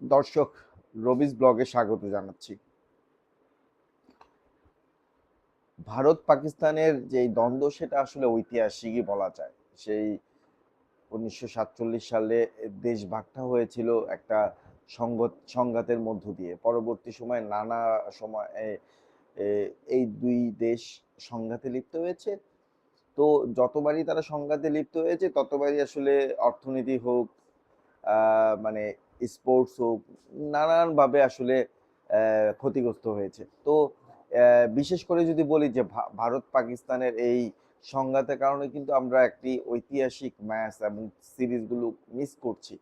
দর্শক রবিস ব্লগে স্বাগত জানাচ্ছি। ভারত পাকিস্তানের যে দ্বন্দ্ব, সেটা আসলে ঐতিহাসিকই বলা যায়। সেই উনিশশো সাতচল্লিশ সালে দেশ ভাগটা হয়েছিল একটা সংগত সংঘাতের মধ্য দিয়ে। পরবর্তী সময় নানা সময় এই দুই দেশ সংঘাতে লিপ্ত হয়েছে। তো যতবারই তারা সংঘাতে লিপ্ত হয়েছে, ততবারই আসলে অর্থনীতি হোক মানে স্পোর্টস হোক নানানভাবে আসলে ক্ষতিগ্রস্ত হয়েছে। তো বিশেষ করে যদি বলি যে ভারত পাকিস্তানের এই সংঘাতের কারণে কিন্তু আমরা একটি ঐতিহাসিক ম্যাচ এবং সিরিজগুলো মিস করছি।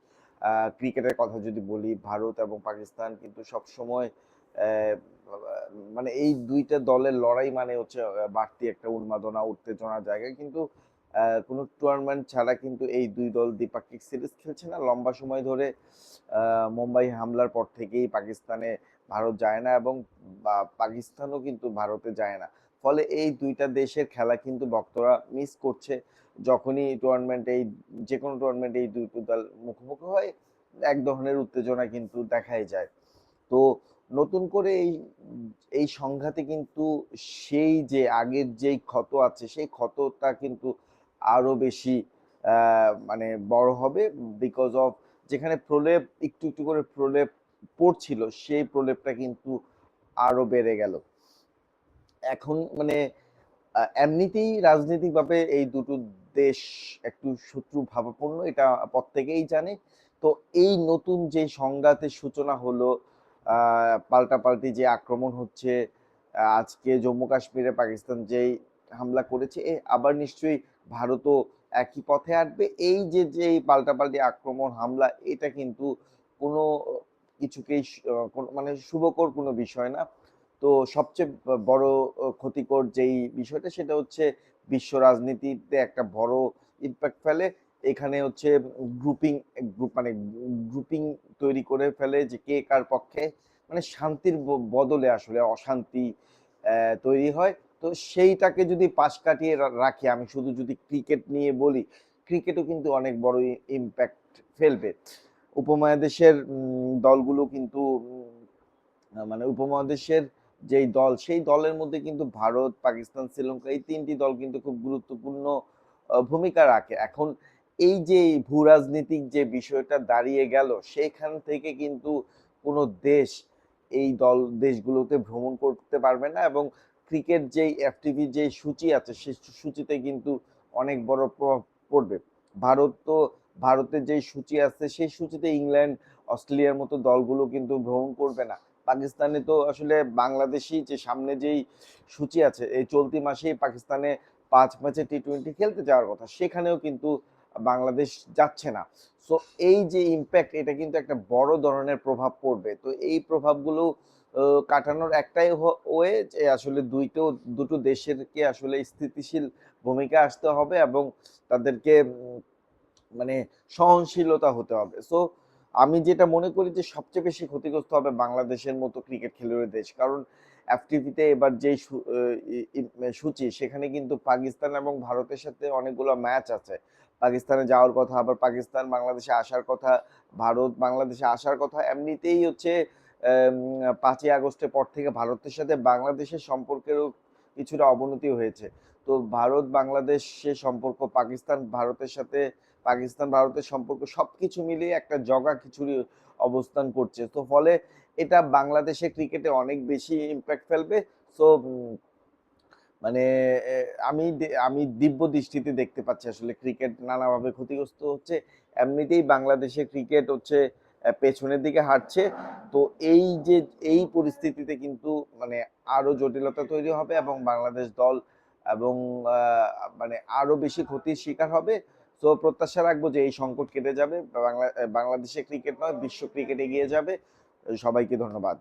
ক্রিকেটের কথা যদি বলি, ভারত এবং পাকিস্তান কিন্তু সবসময় মানে এই দুইটা দলের লড়াই মানে হচ্ছে বাড়তি একটা উন্মাদনা, উত্তেজনার জায়গায় কিন্তু কোনো টুর্নামেন্ট ছাড়া কিন্তু এই দুই দল দ্বিপাক্ষিক সিরিজ খেলছে না। লম্বা সময় ধরে মুম্বাই হামলার পর থেকেই পাকিস্তানে ভারত যায় না এবং পাকিস্তানও কিন্তু ভারতে যায় না। ফলে এই দুইটা দেশের খেলা কিন্তু ভক্তরা মিস করছে। যখনই টুর্নামেন্ট এই যে কোনো টুর্নামেন্ট এই দুটো দল মুখোমুখি হয়, এক ধরনের উত্তেজনা কিন্তু দেখাই যায়। তো নতুন করে এই এই সংঘাতে কিন্তু সেই যে আগের যেই ক্ষত আছে, সেই ক্ষতটা কিন্তু আরও বেশি মানে বড় হবে বিকজ অফ যেখানে প্রলেপ, একটু একটু করে প্রলেপ পড়ছিল, সেই প্রলেপটা কিন্তু আরও বেড়ে গেল। এখন মানে এমনিতেই রাজনৈতিকভাবে এই দুটো দেশ একটু শত্রু ভাবাপন্ন, এটা প্রত্যেকেই জানে। তো এই নতুন যে সংঘাতের সূচনা হলো পাল্টাপাল্টি যে আক্রমণ হচ্ছে আজকে জম্মু কাশ্মীরে পাকিস্তান যেই হামলা করেছে আবার নিশ্চয়ই ভারতও একই পথে আসবে। এই যে যে পাল্টাপাল্টি আক্রমণ, হামলা, এটা কিন্তু কোনো কিছুকেই মানে শুভকর কোনো বিষয় না। তো সবচেয়ে বড় ক্ষতিকর যেই বিষয়টা, সেটা হচ্ছে বিশ্ব রাজনীতিতে একটা বড় ইম্প্যাক্ট ফেলে। এখানে হচ্ছে গ্রুপিং গ্রুপ মানে গ্রুপিং তৈরি করে ফেলে যে কে কার পক্ষে মানে শান্তির বদলে আসলে অশান্তি তৈরি হয়। তো সেইটাকে যদি পাশ কাটিয়ে রাখি, আমি শুধু যদি ক্রিকেট নিয়ে বলি ক্রিকেটও কিন্তু অনেক বড় ইম্প্যাক্ট ফেলবে। উপমহাদেশের দলগুলো কিন্তু মানে উপমহাদেশের যেই দল, সেই দলের মধ্যে কিন্তু ভারত, পাকিস্তান, শ্রীলঙ্কা এই তিনটি দল কিন্তু খুব গুরুত্বপূর্ণ ভূমিকা রাখে। এখন এই যে ভূ রাজনীতিক যে বিষয়টা দাঁড়িয়ে গেল, সেখান থেকে কিন্তু কোনো দেশ এই দল, দেশগুলোতে ভ্রমণ করতে পারবে না এবং ক্রিকেট যেই এফটিভি যেই সূচি আছে, সেই সূচিতে কিন্তু অনেক বড় প্রভাব পড়বে। ভারত তো, ভারতের যেই সূচি আছে, সেই সূচিতে ইংল্যান্ড, অস্ট্রেলিয়ার মতো দলগুলো কিন্তু ভ্রমণ করবে না। পাকিস্তানে তো আসলে বাংলাদেশি যে সামনে যেই সূচি আছে, এই চলতি মাসেই পাকিস্তানে পাঁচ ম্যাচে টি টোয়েন্টি খেলতে যাওয়ার কথা, সেখানেও কিন্তু বাংলাদেশ যাচ্ছে না। সো এই যে ইম্প্যাক্ট এটা কিন্তু একটা বড় ধরনের প্রভাব পড়বে। তো এই প্রভাবগুলো কাটানোর একটাই ওয়ে যে আসলে দুইটো, দুটো দেশেরকে আসলে স্থিতিশীল ভূমিকা আসতে হবে এবং তাদেরকে মানে সহনশীলতা হতে হবে। সো আমি যেটা মনে করি যে সবচেয়ে বেশি ক্ষতিগ্রস্ত হবে বাংলাদেশের মতো ক্রিকেট খেলুড়ে দেশ। কারণ এফটিভিতে এবার যে সূচি, সেখানে কিন্তু পাকিস্তান এবং ভারতের সাথে অনেকগুলো ম্যাচ আছে। পাকিস্তানে যাওয়ার কথা, আবার পাকিস্তান বাংলাদেশে আসার কথা, ভারত বাংলাদেশে আসার কথা, এমনিতেই হচ্ছে পাঁচই আগস্টের পর থেকে ভারতের সাথে বাংলাদেশের সম্পর্কেরও কিছুটা অবনতি হয়েছে। তো ভারত, বাংলাদেশের সম্পর্ক, পাকিস্তান, ভারতের সাথে পাকিস্তান, ভারতের সম্পর্ক সব কিছু মিলিয়ে একটা জগা খিচুড়ি অবস্থান করছে। তো ফলে এটা বাংলাদেশের ক্রিকেটে অনেক বেশি ইম্প্যাক্ট ফেলবে। সো মানে আমি আমি দিব্য দৃষ্টিতে দেখতে পাচ্ছি আসলে ক্রিকেট নানাভাবে ক্ষতিগ্রস্ত হচ্ছে। এমনিতেই বাংলাদেশের ক্রিকেট হচ্ছে পেছনের দিকে হাঁটছে। তো এই যে, এই পরিস্থিতিতে কিন্তু মানে আরও জটিলতা তৈরি হবে এবং বাংলাদেশ দল এবং মানে আরও বেশি ক্ষতির শিকার হবে। তো প্রত্যাশা রাখব যে এই সংকট কেটে যাবে। বাংলা, বাংলাদেশের ক্রিকেট নয়, বিশ্ব ক্রিকেট এগিয়ে যাবে। সবাইকে ধন্যবাদ।